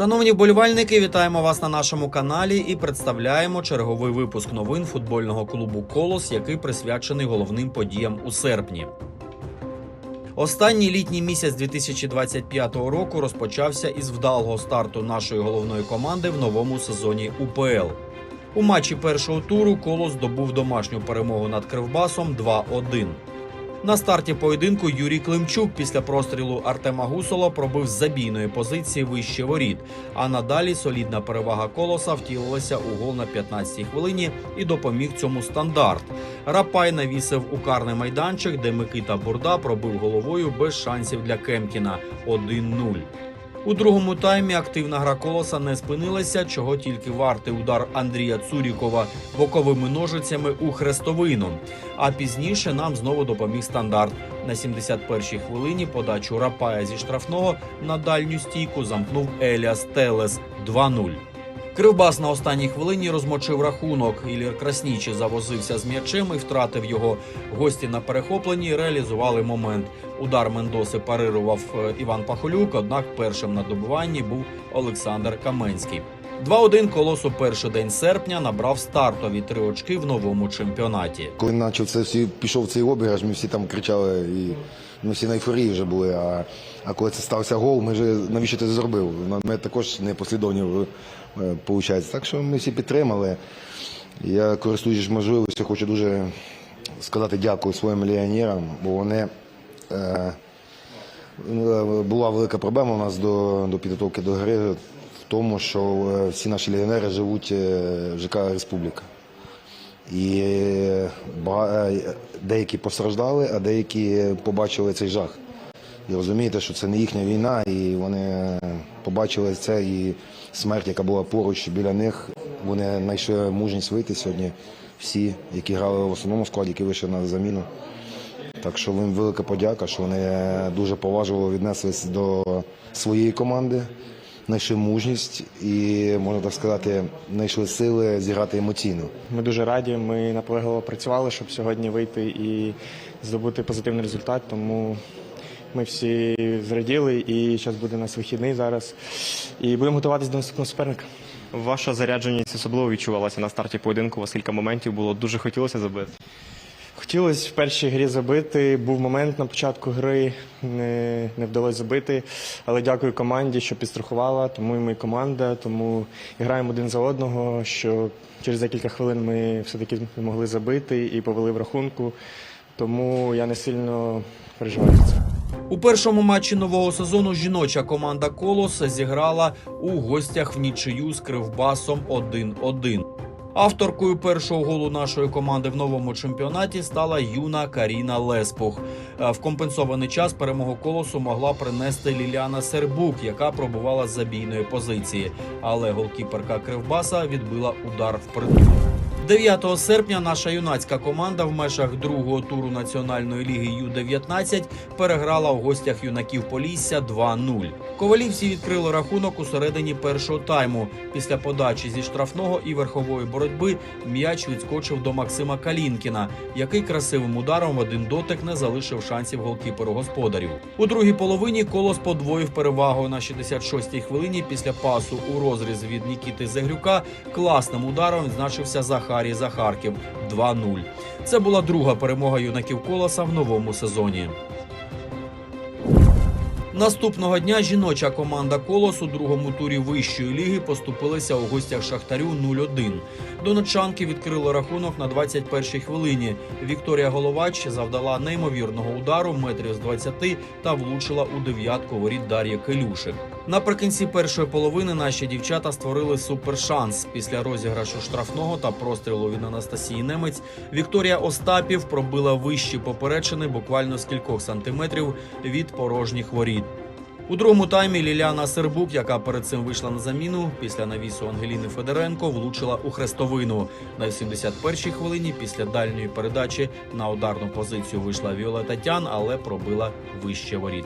Шановні вболівальники, вітаємо вас на нашому каналі і представляємо черговий випуск новин футбольного клубу Колос, який присвячений головним подіям у серпні. Останній літній місяць 2025 року розпочався із вдалого старту нашої головної команди в новому сезоні УПЛ. У матчі першого туру Колос здобув домашню перемогу над Кривбасом 2-1. На старті поєдинку Юрій Климчук після прострілу Артема Гусола пробив з забійної позиції вище воріт. А надалі солідна перевага колоса втілилася у гол на 15-й хвилині і допоміг цьому стандарт. Рапай навісив ударний майданчик, де Микита Бурда пробив головою без шансів для Кемкіна 1-0. У другому таймі активна гра колоса не спинилася, чого тільки вартий удар Андрія Цурікова боковими ножицями у хрестовину. А пізніше нам знову допоміг стандарт. На 71-й хвилині подачу Рапая зі штрафного на дальню стійку замкнув Еліас Телес 2-0. Кривбас на останній хвилині розмочив рахунок. Ілір Краснічі завозився з м'ячем і втратив його. Гості на перехопленні реалізували момент. Удар Мендоси парирував е, Іван Пахолюк, однак першим на добуванні був Олександр Каменський. 2-1 колос у перший день серпня набрав стартові три очки в новому чемпіонаті. Коли почав це всі пішов цей обіграш, ми всі там кричали і ми всі на ейфорії вже були. А, а коли це стався гол, ми вже навіщо ти зробив? Ми також не послідовні виходить. Так що ми всі підтримали. Я користуючись можливістю, хочу дуже сказати дякую своїм легіонерам, бо вони. Е, була велика проблема у нас до, до підготовки до гри в тому, що е, всі наші легіонери живуть е, в ЖК Республіка. І е, е, деякі постраждали, а деякі побачили цей жах. І розумієте, що це не їхня війна, і вони побачили це і смерть, яка була поруч біля них. Вони знайшли мужність вийти сьогодні. Всі, які грали в основному складі, які вийшли на заміну. Так що їм велика подяка, що вони дуже поважливо віднеслись до своєї команди, знайшли мужність і, можна так сказати, знайшли сили зіграти емоційно. Ми дуже раді. Ми наполегливо працювали, щоб сьогодні вийти і здобути позитивний результат. Тому ми всі зраділи, і зараз буде у нас вихідний зараз. І будемо готуватися до наступного суперника. Ваша зарядженість особливо відчувалася на старті поєдинку, оскільки кілька моментів було дуже хотілося забити. Хотілося в першій грі забити. Був момент на початку гри, не, не вдалося забити. Але дякую команді, що підстрахувала. Тому і ми команда, тому і граємо один за одного. Що через декілька хвилин ми все-таки змогли забити і повели в рахунку. Тому я не сильно переживаю за це. У першому матчі нового сезону жіноча команда Колос зіграла у гостях в нічию з Кривбасом 1-1. Авторкою першого голу нашої команди в новому чемпіонаті стала юна Каріна Леспух. Е, В компенсований час перемогу колосу могла принести Ліліана Сербук, яка пробувала з забійної позиції. Але голкіперка Кривбаса відбила удар впритул. 9 серпня наша юнацька команда в межах другого туру національної ліги Ю-19 переграла у гостях юнаків Полісся 2-0. Ковалівці відкрили рахунок у середині першого тайму. Після подачі зі штрафного і верхової боротьби м'яч відскочив до Максима Калінкіна, який красивим ударом в один дотик не залишив шансів голкіперу господарів. У другій половині колос подвоїв перевагу на 66-й хвилині після пасу у розріз від Нікіти Зегрюка. Класним ударом відзначився Захарій Захарків 2-0. Це була друга перемога юнаків колоса в новому сезоні. Наступного дня жіноча команда Колос у другому турі вищої ліги поступилася у гостях Шахтарю 0-1. Донечанки відкрили рахунок на 21-й хвилині. Вікторія Головач завдала неймовірного удару метрів з 20 та влучила у дев'ятку воріт Дар'ї Келюшик. Наприкінці першої половини наші дівчата створили супершанс. Після розіграшу штрафного та прострілу від Анастасії Немець Вікторія Остапів пробила вищі поперечини буквально з кількох сантиметрів від порожніх воріт. У другому таймі Ліляна Сербук, яка перед цим вийшла на заміну, після навісу Ангеліни Федоренко влучила у хрестовину. На 71-й хвилині після дальньої передачі на ударну позицію вийшла Віолета Тян, але пробила вище воріт.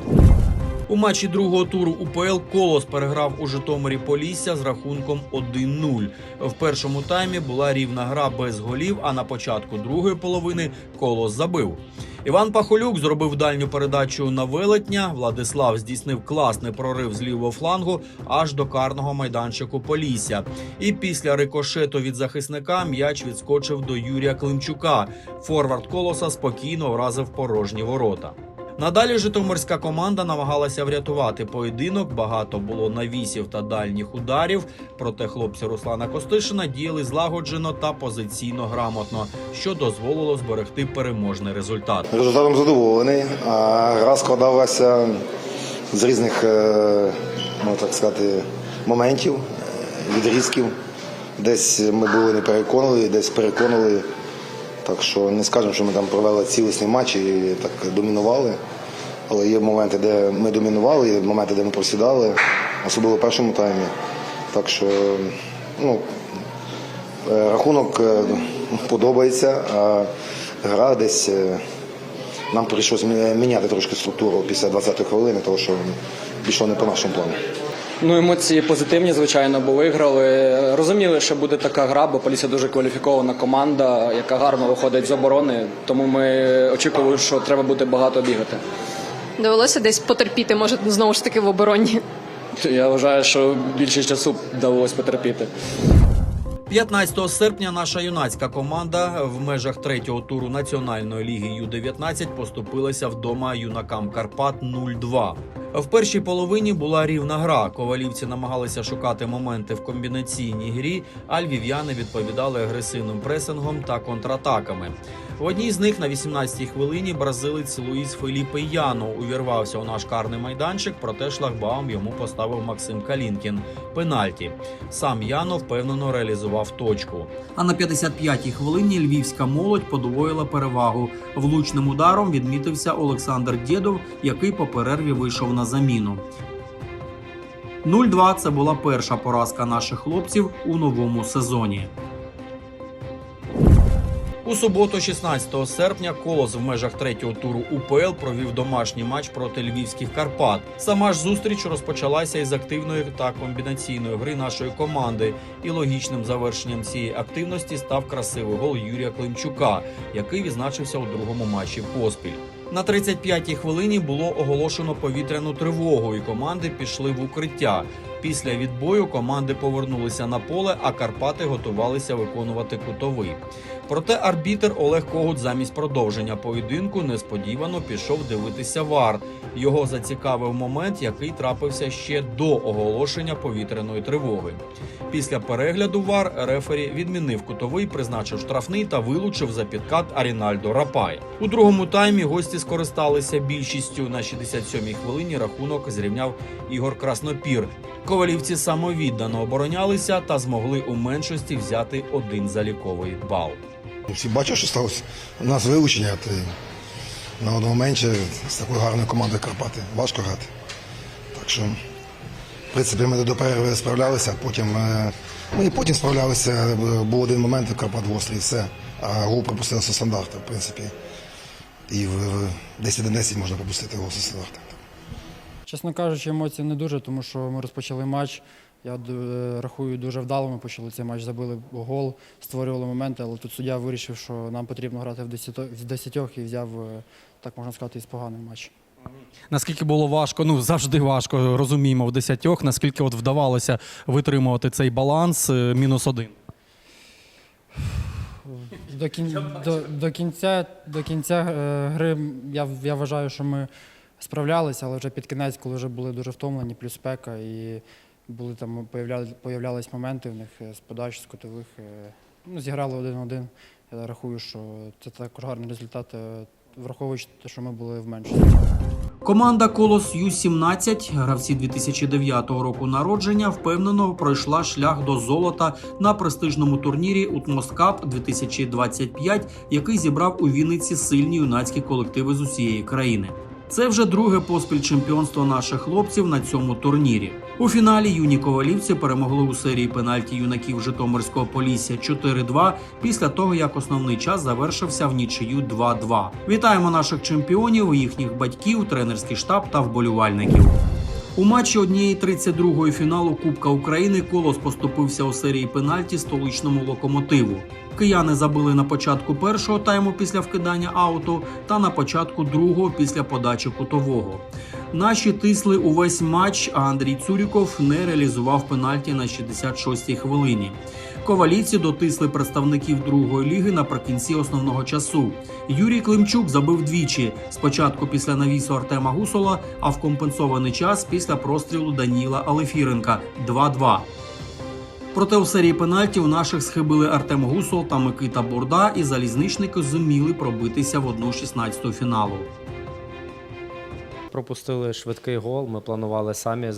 У матчі другого туру УПЛ Колос переграв у Житомирі Полісся з рахунком 1-0. В першому таймі була рівна гра без голів, а на початку другої половини Колос забив. Іван Пахолюк зробив дальню передачу на велетня. Владислав здійснив класний прорив з лівого флангу аж до карного майданчику Полісся. І після рикошету від захисника м'яч відскочив до Юрія Климчука. Форвард колоса спокійно вразив порожні ворота. Надалі Житомирська команда намагалася врятувати поєдинок. Багато було навісів та дальніх ударів. Проте хлопці Руслана Костишина діяли злагоджено та позиційно грамотно, що дозволило зберегти переможний результат. Результатом задоволений. Гра складалася з різних, е, ну так сказати, моментів, е, відрізків. Десь ми були не переконали, десь переконали. Так що не скажемо, що ми там провели цілісний матч і так домінували. Але є моменти, де ми домінували, є моменти, де ми просідали, особливо в першому таймі. Так що ну, е, рахунок е, подобається, а гра десь. е, нам прийшлося міняти трошки структуру після 20-ї хвилини, тому що пішло не по нашому плану. Ну, емоції позитивні, звичайно, бо виграли. Розуміли, що буде така гра, бо Полісся дуже кваліфікована команда, яка гарно виходить з оборони. Тому ми очікували, що треба буде багато бігати. Довелося десь потерпіти, може, знову ж таки в обороні. Я вважаю, що більше часу вдалося потерпіти. 15 серпня наша юнацька команда в межах третього туру національної ліги Ю-19 поступилася вдома юнакам Карпат 0-2. В першій половині була рівна гра. Ковалівці намагалися шукати моменти в комбінаційній грі, а львів'яни відповідали агресивним пресингом та контратаками. В одній з них на 18-й хвилині бразилець Луїс Феліпе Яно увірвався у наш карний майданчик, проте шлагбаум йому поставив Максим Калінкін. Пенальті. Сам Яно впевнено реалізував точку. А на 55-й хвилині львівська молодь подвоїла перевагу. Влучним ударом відмітився Олександр Дєдов, який по перерві вийшов на заміну. 0-2 – це була перша поразка наших хлопців у новому сезоні. У суботу, 16 серпня, колос в межах третього туру УПЛ провів домашній матч проти львівських Карпат. Сама ж зустріч розпочалася із активної та комбінаційної гри нашої команди. І логічним завершенням цієї активності став красивий гол Юрія Климчука, який відзначився у другому матчі поспіль. На 35-й хвилині було оголошено повітряну тривогу, і команди пішли в укриття. Після відбою команди повернулися на поле, а Карпати готувалися виконувати кутовий. Проте арбітер Олег Когут замість продовження поєдинку несподівано пішов дивитися вар. Його зацікавив момент, який трапився ще до оголошення повітряної тривоги. Після перегляду вар рефері відмінив кутовий, призначив штрафний та вилучив за підкат Арінальдо Рапай. У другому таймі гості скористалися більшістю. На 67-й хвилині рахунок зрівняв Ігор Краснопір. Ковалівці самовіддано оборонялися та змогли у меншості взяти один заліковий бал. Всі бачать, що сталося. У нас вилучення, то на одного менше з такою гарною командою Карпати. Важко грати. Так що, в принципі, ми до перерви справлялися, потім е, ну і потім справлялися. Був один момент, Карпат в острій, все. А гол пропустилося стандарти, в принципі. І в в 10-11 можна пропустити гол зі стандарту. Чесно кажучи, емоцій не дуже, тому що ми розпочали матч. Я е, рахую дуже вдало. Ми почали цей матч, забили гол, створювали моменти, але тут суддя вирішив, що нам потрібно грати в 10 в 10 і взяв, е, так можна сказати, із поганий матч. Наскільки було важко, ну завжди важко, розуміємо, в десятьох, наскільки от вдавалося витримувати цей баланс е, мінус один. До, кін... до, до кінця, до кінця гри я, я вважаю, що ми справлялися, але вже під кінець, коли вже були дуже втомлені, плюс спека, і були там появляли, появлялись моменти в них е, з подач, з кутових. е, Ну, зіграли один-один. Я рахую, що це також гарний результат, е, враховуючи те, що ми були в меншості. Команда Колос Ю-17, гравці 2009 року народження, впевнено пройшла шлях до золота на престижному турнірі Утмост Кап 2025, який зібрав у Вінниці сильні юнацькі колективи з усієї країни. Це вже друге поспіль чемпіонство наших хлопців на цьому турнірі. У фіналі юні ковалівці перемогли у серії пенальті юнаків Житомирського Полісся 4-2 після того, як основний час завершився в нічию 2-2. Вітаємо наших чемпіонів, їхніх батьків, тренерський штаб та вболівальників. У матчі однієї 32-ї фіналу Кубка України Колос поступився у серії пенальті столичному локомотиву. Кияни забили на початку першого тайму після вкидання ауту та на початку другого після подачі кутового. Наші тисли увесь матч, а Андрій Цуріков не реалізував пенальті на 66-й хвилині. Ковалівці дотисли представників другої ліги наприкінці основного часу. Юрій Климчук забив двічі: спочатку після навісу Артема Гусола, а в компенсований час після прострілу Даніла Алефіренка 2-2. Проте у серії пенальтів наших схибили Артем Гусол та Микита Бурда, і залізничники зуміли пробитися в 1-16 фіналу. Пропустили швидкий гол. Ми планували самі е,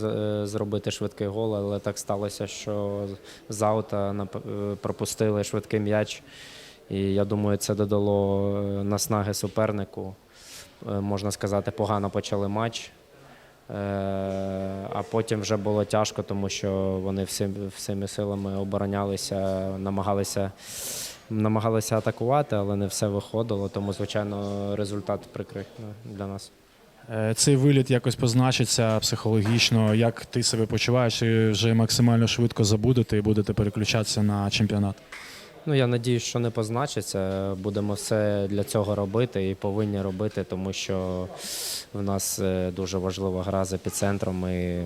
зробити швидкий гол, але так сталося, що з аута е, пропустили швидкий м'яч. І я думаю, це додало е, наснаги супернику. Можна сказати, погано почали матч. А потім вже було тяжко, тому що вони всім, всіми силами оборонялися, намагалися, намагалися атакувати, але не все виходило. Тому, звичайно, результат прикрий е, для нас. Е, Цей виліт якось позначиться психологічно. Як ти себе почуваєш? Чи вже максимально швидко забудете і будете переключатися на чемпіонат? Ну, я надіюсь, що не позначиться. Будемо все для цього робити і повинні робити, тому що в нас е, дуже важлива гра з епіцентром. І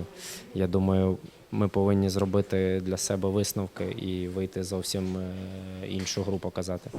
я думаю, ми повинні зробити для себе висновки і вийти зовсім е, іншу гру показати.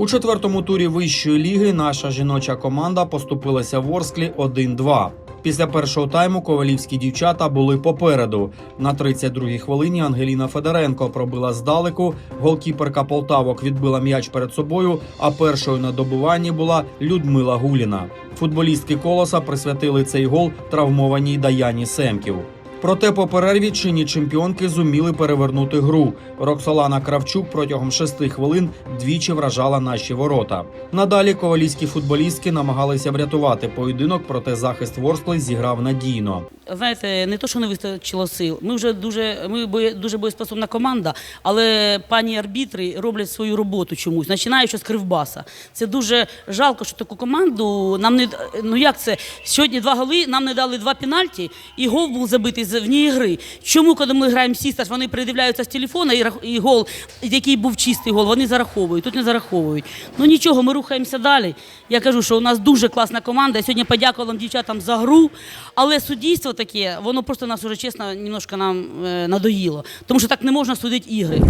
У четвертому турі вищої ліги наша жіноча команда поступилася в Орсклі 1-2. Після першого тайму ковалівські дівчата були попереду. На 32-й хвилині Ангеліна Федоренко пробила здалеку. Голкіперка Полтавок відбила м'яч перед собою. А першою на добуванні була Людмила Гуліна. Футболістки колоса присвятили цей гол травмованій Даяні Семків. Проте по перерві чинні чемпіонки зуміли перевернути гру. Роксолана Кравчук протягом шести хвилин двічі вражала наші ворота. Надалі ковалівські футболістки намагалися врятувати поєдинок, проте захист Ворскли зіграв надійно. Знаєте, не то, що не вистачило сил. Ми вже дуже, ми дуже боєспособна команда, але пані арбітри роблять свою роботу чомусь, починаючи з кривбаса. Це дуже жалко, що таку команду нам не ну як це сьогодні два голи, нам не дали два пенальті, і гол був забитий з вні гри. Чому, коли ми граємо сістаж, вони передивляються з телефона і, і гол, який був чистий гол, вони зараховують, тут не зараховують. Ну нічого, ми рухаємося далі. Я кажу, що у нас дуже класна команда. Я сьогодні подякувала дівчатам за гру, але суддівство таке, воно просто нас уже чесно немножко нам е, надоїло. Тому що так не можна судити ігри.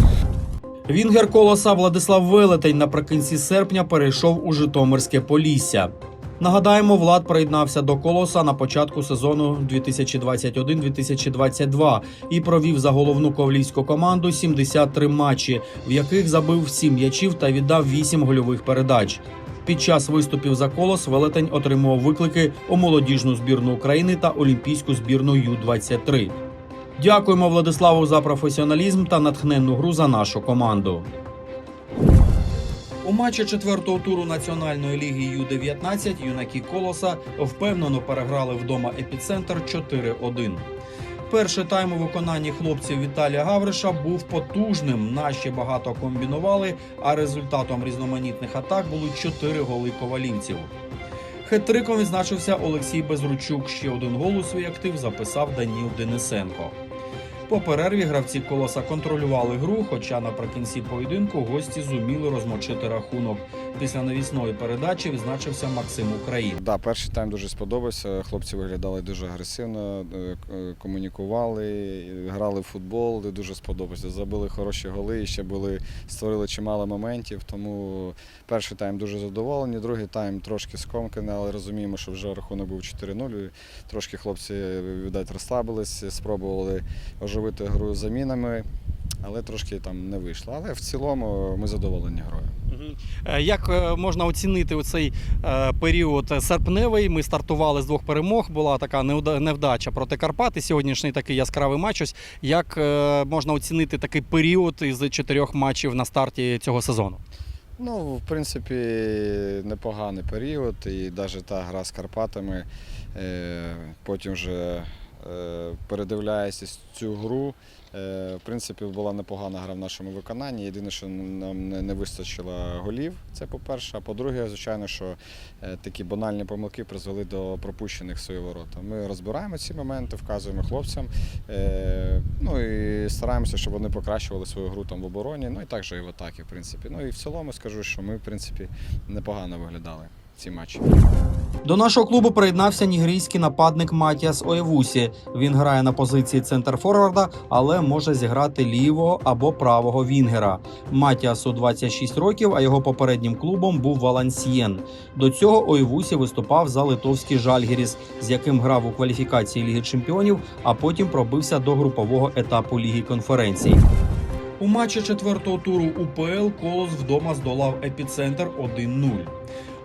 Вінгер колоса Владислав Велетень наприкінці серпня перейшов у Житомирське Полісся. Нагадаємо, Влад приєднався до колоса на початку сезону 2021-2022 і провів за головну ковлівську команду 73 матчі, в яких забив 7 м'ячів та віддав 8 гольових передач. Під час виступів за колос Велетень отримував виклики у молодіжну збірну України та олімпійську збірну Ю-23. Дякуємо Владиславу за професіоналізм та натхненну гру за нашу команду. У матчі четвертого туру національної ліги Ю-19 юнаки Колоса впевнено переграли вдома епіцентр 4-1. Перший тайм у виконанні хлопців Віталія Гавриша був потужним. Наші багато комбінували, а результатом різноманітних атак були 4 голи ковалівців. Хет-триком відзначився Олексій Безручук. Ще один гол у свій актив записав Даніл Денисенко. По перерві гравці колоса контролювали гру, хоча наприкінці поєдинку гості зуміли розмочити рахунок. Після навісної передачі відзначився Максим Україн. Да, перший тайм дуже сподобався. Хлопці виглядали дуже агресивно, е, е, комунікували, грали в футбол, дуже сподобався. Забили хороші голи, ще були, створили чимало моментів. Тому перший тайм дуже задоволені. Другий тайм трошки скомканий, але розуміємо, що вже рахунок був 4-0. Трошки хлопці, видать, розслабились, спробували оживити гру замінами, але трошки там не вийшло. Але в цілому ми задоволені грою. Е, Як е, можна оцінити оцей е, період серпневий? Ми стартували з двох перемог. Була така невдача проти Карпат. І сьогоднішній такий яскравий матч. Ось як можна оцінити такий період із чотирьох матчів на старті цього сезону? Ну, в принципі, непоганий період, і навіть та гра з Карпатами, потім вже е, передивляючись цю гру. е, В принципі, була непогана гра в нашому виконанні. Єдине, що нам не- вистачило голів, це по-перше. А по-друге, звичайно, що е, такі банальні помилки призвели до пропущених свої ворота. Ми розбираємо ці моменти, вказуємо хлопцям. Ну і стараємося, щоб вони покращували свою гру там в обороні, ну і також і в атакі, в принципі. Ну і в цілому скажу, що ми, в принципі, непогано виглядали ці матчі. До нашого клубу приєднався нігерійський нападник Матіас Оєвусі. Він грає на позиції центр-форварда, але може зіграти лівого або правого вінгера. Матіасу 26 років, а його попереднім клубом був Валансієн. До цього Оєвусі виступав за литовський Жальгіріс, з яким грав у кваліфікації Ліги Чемпіонів, а потім пробився до групового етапу Ліги конференцій. У матчі четвертого туру УПЛ Колос вдома здолав епіцентр 1-0.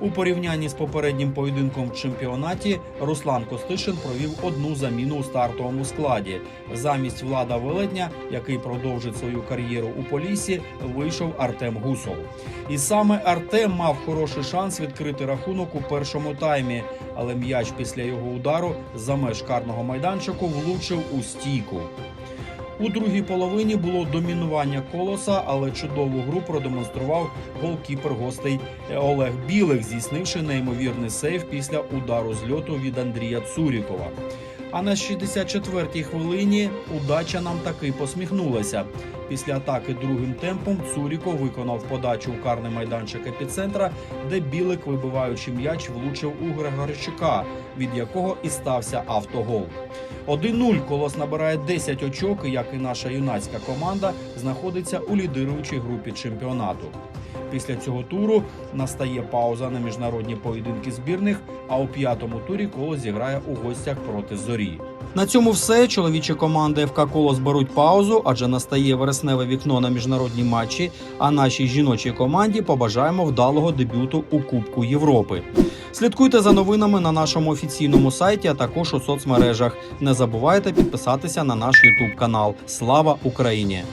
У порівнянні з попереднім поєдинком в чемпіонаті Руслан Костишин провів одну заміну у стартовому складі. Замість влада Велетня, який продовжить свою кар'єру у Полісі, вийшов Артем Гусов. І саме Артем мав хороший шанс відкрити рахунок у першому таймі, але м'яч після його удару за меж карного майданчику влучив у стійку. У другій половині було домінування колоса, але чудову гру продемонстрував голкіпер гостей Олег Білих, здійснивши неймовірний сейв після удару з льоту від Андрія Цурікова. А на 64-й хвилині удача нам таки посміхнулася. Після атаки другим темпом Цуріков виконав подачу у карний майданчик епіцентра, де Білик, вибиваючи м'яч, влучив у Григорчука, від якого і стався автогол. 1-0 колос набирає 10 очок, як і наша юнацька команда, знаходиться у лідируючій групі чемпіонату. Після цього туру настає пауза на міжнародні поєдинки збірних, а у п'ятому турі колос зіграє у гостях проти зорі. На цьому все. Чоловічі команди ФК Колос беруть паузу, адже настає вересневе вікно на міжнародні матчі. А нашій жіночій команді побажаємо вдалого дебюту у Кубку Європи. Слідкуйте за новинами на нашому офіційному сайті, а також у соцмережах. Не забувайте підписатися на наш Ютуб канал. Слава Україні!